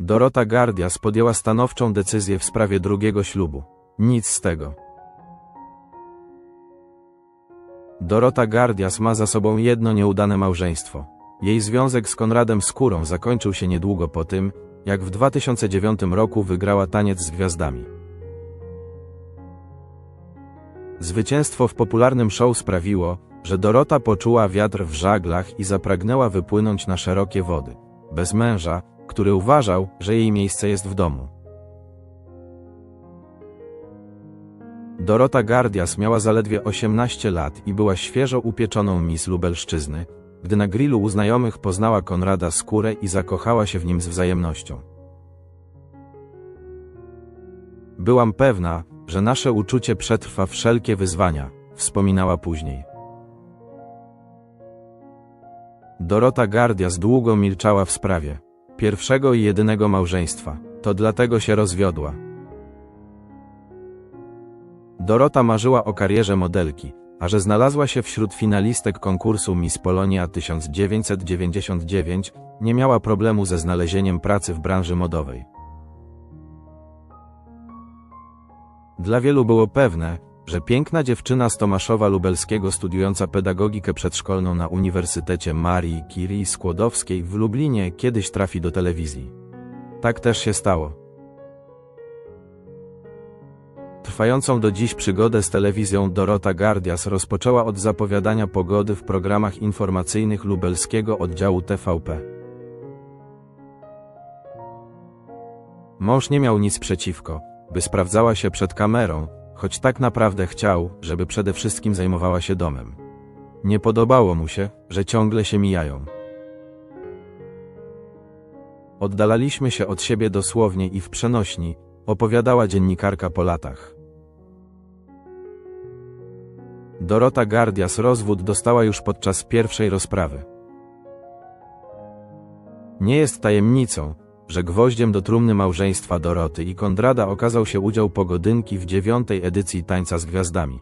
Dorota Gardias podjęła stanowczą decyzję w sprawie drugiego ślubu. Nic z tego. Dorota Gardias ma za sobą jedno nieudane małżeństwo. Jej związek z Konradem Skórą zakończył się niedługo po tym, jak w 2009 roku wygrała taniec z gwiazdami. Zwycięstwo w popularnym show sprawiło, że Dorota poczuła wiatr w żaglach i zapragnęła wypłynąć na szerokie wody, bez męża, który uważał, że jej miejsce jest w domu. Dorota Gardias miała zaledwie 18 lat i była świeżo upieczoną Miss Lubelszczyzny, gdy na grillu u znajomych poznała Konrada Skórę i zakochała się w nim z wzajemnością. Byłam pewna, że nasze uczucie przetrwa wszelkie wyzwania, wspominała później. Dorota Gardias długo milczała w sprawie pierwszego i jedynego małżeństwa. To dlatego się rozwiodła. Dorota marzyła o karierze modelki, a że znalazła się wśród finalistek konkursu Miss Polonia 1999, nie miała problemu ze znalezieniem pracy w branży modowej. Dla wielu było pewne, że piękna dziewczyna z Tomaszowa Lubelskiego studiująca pedagogikę przedszkolną na Uniwersytecie Marii Curie Skłodowskiej w Lublinie kiedyś trafi do telewizji. Tak też się stało. Trwającą do dziś przygodę z telewizją Dorota Gardias rozpoczęła od zapowiadania pogody w programach informacyjnych lubelskiego oddziału TVP. Mąż nie miał nic przeciwko, by sprawdzała się przed kamerą, choć tak naprawdę chciał, żeby przede wszystkim zajmowała się domem. Nie podobało mu się, że ciągle się mijają. Oddalaliśmy się od siebie dosłownie i w przenośni, opowiadała dziennikarka po latach. Dorota Gardias rozwód dostała już podczas pierwszej rozprawy. Nie jest tajemnicą, że gwoździem do trumny małżeństwa Doroty i Kondrada okazał się udział Pogodynki w dziewiątej edycji Tańca z Gwiazdami.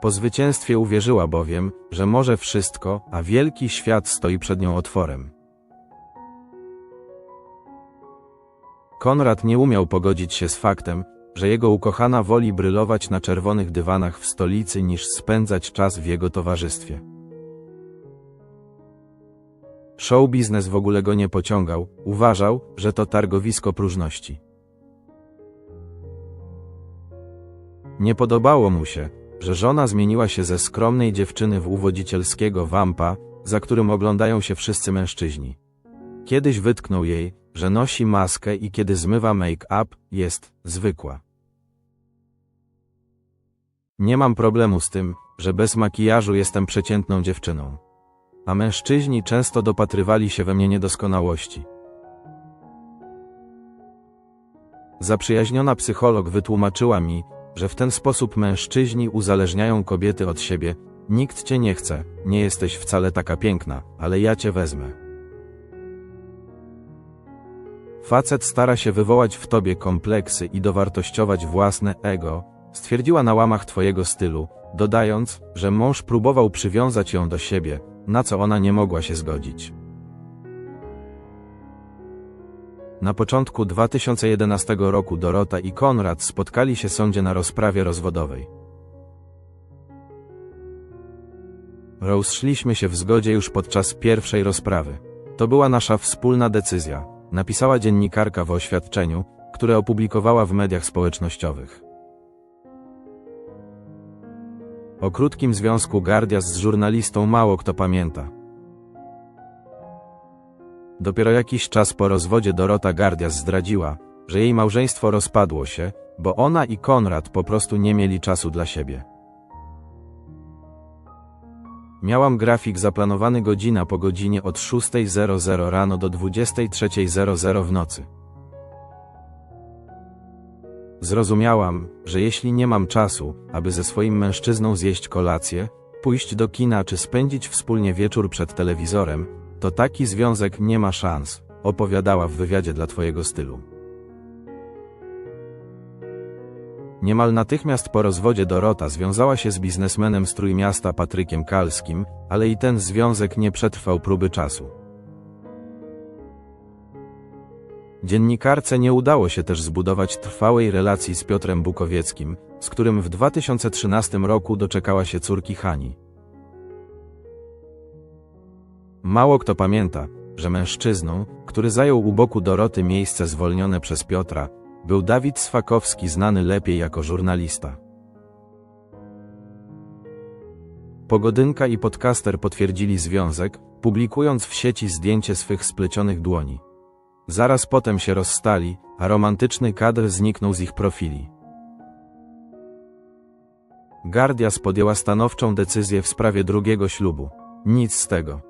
Po zwycięstwie uwierzyła bowiem, że może wszystko, a wielki świat stoi przed nią otworem. Konrad nie umiał pogodzić się z faktem, że jego ukochana woli brylować na czerwonych dywanach w stolicy niż spędzać czas w jego towarzystwie. Show biznes w ogóle go nie pociągał, uważał, że to targowisko próżności. Nie podobało mu się, że żona zmieniła się ze skromnej dziewczyny w uwodzicielskiego wampa, za którym oglądają się wszyscy mężczyźni. Kiedyś wytknął jej, że nosi maskę i kiedy zmywa make-up, jest zwykła. Nie mam problemu z tym, że bez makijażu jestem przeciętną dziewczyną. A mężczyźni często dopatrywali się we mnie niedoskonałości. Zaprzyjaźniona psycholog wytłumaczyła mi, że w ten sposób mężczyźni uzależniają kobiety od siebie. Nikt cię nie chce, nie jesteś wcale taka piękna, ale ja cię wezmę. Facet stara się wywołać w tobie kompleksy i dowartościować własne ego, stwierdziła na łamach twojego stylu, dodając, że mąż próbował przywiązać ją do siebie, na co ona nie mogła się zgodzić. Na początku 2011 roku Dorota i Konrad spotkali się w sądzie na rozprawie rozwodowej. Rozszliśmy się w zgodzie już podczas pierwszej rozprawy. To była nasza wspólna decyzja, napisała dziennikarka w oświadczeniu, które opublikowała w mediach społecznościowych. O krótkim związku Gardias z żurnalistą mało kto pamięta. Dopiero jakiś czas po rozwodzie Dorota Gardias zdradziła, że jej małżeństwo rozpadło się, bo ona i Konrad po prostu nie mieli czasu dla siebie. Miałam grafik zaplanowany godzina po godzinie od 6.00 rano do 23.00 w nocy. Zrozumiałam, że jeśli nie mam czasu, aby ze swoim mężczyzną zjeść kolację, pójść do kina czy spędzić wspólnie wieczór przed telewizorem, to taki związek nie ma szans, opowiadała w wywiadzie dla Twojego stylu. Niemal natychmiast po rozwodzie Dorota związała się z biznesmenem z Trójmiasta Patrykiem Kalskim, ale i ten związek nie przetrwał próby czasu. Dziennikarce nie udało się też zbudować trwałej relacji z Piotrem Bukowieckim, z którym w 2013 roku doczekała się córki Hani. Mało kto pamięta, że mężczyzną, który zajął u boku Doroty miejsce zwolnione przez Piotra, był Dawid Swakowski, znany lepiej jako żurnalista. Pogodynka i podcaster potwierdzili związek, publikując w sieci zdjęcie swych splecionych dłoni. Zaraz potem się rozstali, a romantyczny kadr zniknął z ich profili. Gardias podjęła stanowczą decyzję w sprawie drugiego ślubu. Nic z tego.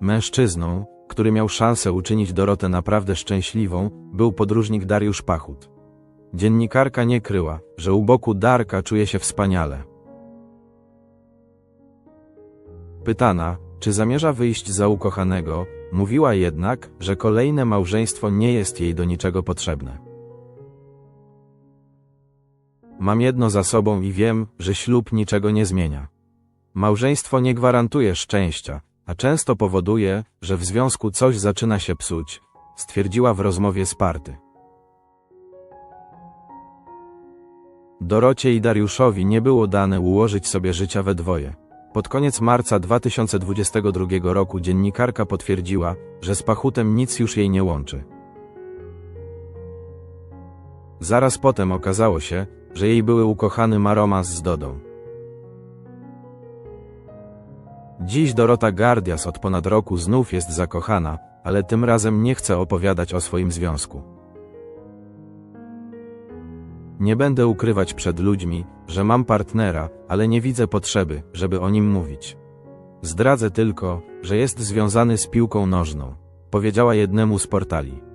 Mężczyzną, który miał szansę uczynić Dorotę naprawdę szczęśliwą, był podróżnik Dariusz Pachut. Dziennikarka nie kryła, że u boku Darka czuje się wspaniale. Pytana, czy zamierza wyjść za ukochanego, mówiła jednak, że kolejne małżeństwo nie jest jej do niczego potrzebne. Mam jedno za sobą i wiem, że ślub niczego nie zmienia. Małżeństwo nie gwarantuje szczęścia, a często powoduje, że w związku coś zaczyna się psuć, stwierdziła w rozmowie z Party. Dorocie i Dariuszowi nie było dane ułożyć sobie życia we dwoje. Pod koniec marca 2022 roku dziennikarka potwierdziła, że z Pachutem nic już jej nie łączy. Zaraz potem okazało się, że jej były ukochany ma romans z Dodą. Dziś Dorota Gardias od ponad roku znów jest zakochana, ale tym razem nie chce opowiadać o swoim związku. Nie będę ukrywać przed ludźmi, że mam partnera, ale nie widzę potrzeby, żeby o nim mówić. Zdradzę tylko, że jest związany z piłką nożną, powiedziała jednemu z portali.